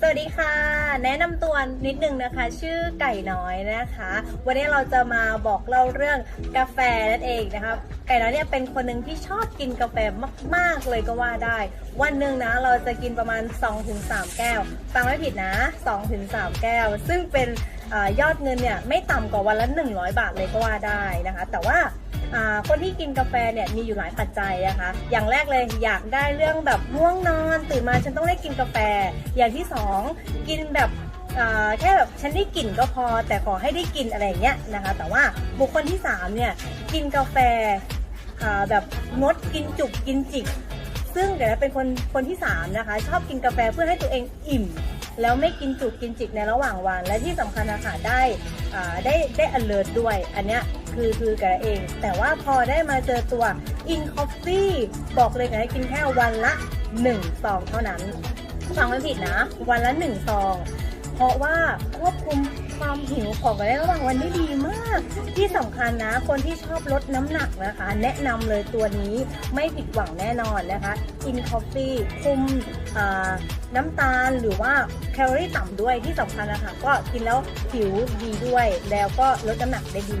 สวัสดีค่ะ แนะนำตัวนิดนึงนะคะ ชื่อไก่น้อยนะคะ วันนี้เราจะมาบอกเล่าเรื่องกาแฟนั่นเองนะคะไก่น้อยเนี่ยเป็นคนหนึ่งที่ชอบกินกาแฟมาก ๆ เลยก็ว่าได้ วันหนึ่งนะเราจะกินประมาณ 2-3 แก้ว ฟังไม่ผิดนะ 2-3 แก้ว ซึ่งเป็นอยอดเงินเนี่ยไม่ต่ำกว่าวันละ 100 บาทเลยก็ว่าได้นะคะ แต่ว่า คนที่กินกาแฟเนี่ยมีอยู่หลายปัจจัยนะคะ อย่างแรกเลยอยากได้เรื่องแบบง่วงนอน ตื่นมาฉันต้องได้กินกาแฟ อย่างที่สองกินแบบแค่แบบฉันได้กลิ่นก็พอ แต่ขอให้ได้กินอะไรเงี้ยนะคะ แต่ว่าบุคคลที่สามเนี่ยกินกาแฟแบบงดกินจุกกินจิก ซึ่งเดี๋ยวนะเป็นคนคนที่สามนะคะชอบกินกาแฟเพื่อให้ตัวเองอิ่ม แล้วไม่กินจุกกินจิกในระหว่างวัน และที่สำคัญนะคะได้ได้ได้ alert ด้วยอันเนี้ย คือคือกันเอง แต่ว่าพอได้มาเจอตัว in coffee บอกเลยกันให้กินแค่วันละ1ซองเท่านั้นฟังไม่ผิดนะ วันละ1ซองเพราะว่าควบคุมความหิวของกันได้ระหว่างวันได้ดีมาก ที่สำคัญนะ คนที่ชอบลดน้ำหนักนะคะ แนะนำเลยตัวนี้ไม่ผิดหวังแน่นอนนะคะ In Coffee คุมน้ำตาลหรือว่าแคลอรี่ต่ำด้วยที่สำคัญนะคะก็กินแล้วผิวดีด้วย แล้วก็ลดน้ำหนักได้ดี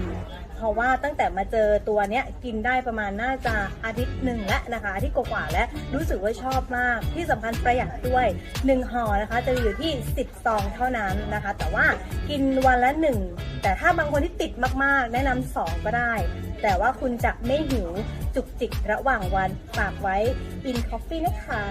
เพราะว่าตั้งแต่มาเจอตัวเนี้ยกินได้ประมาณน่าจะอาทิตย์หนึ่งแล้วนะคะอาทิตย์กว่าๆแล้วรู้สึกว่าชอบมาก ที่สำคัญประหยัดด้วย1ห่อนะคะจะอยู่ที่ 10 ซองเท่านั้นนะคะ แต่ว่ากินวันละ 1 แต่ถ้าบางคนที่ติดมากๆ แนะนำ2ก็ได้ แต่ว่าคุณจะไม่หิวจุกจิกระหว่างวันฝากไว้ in coffee นะคะ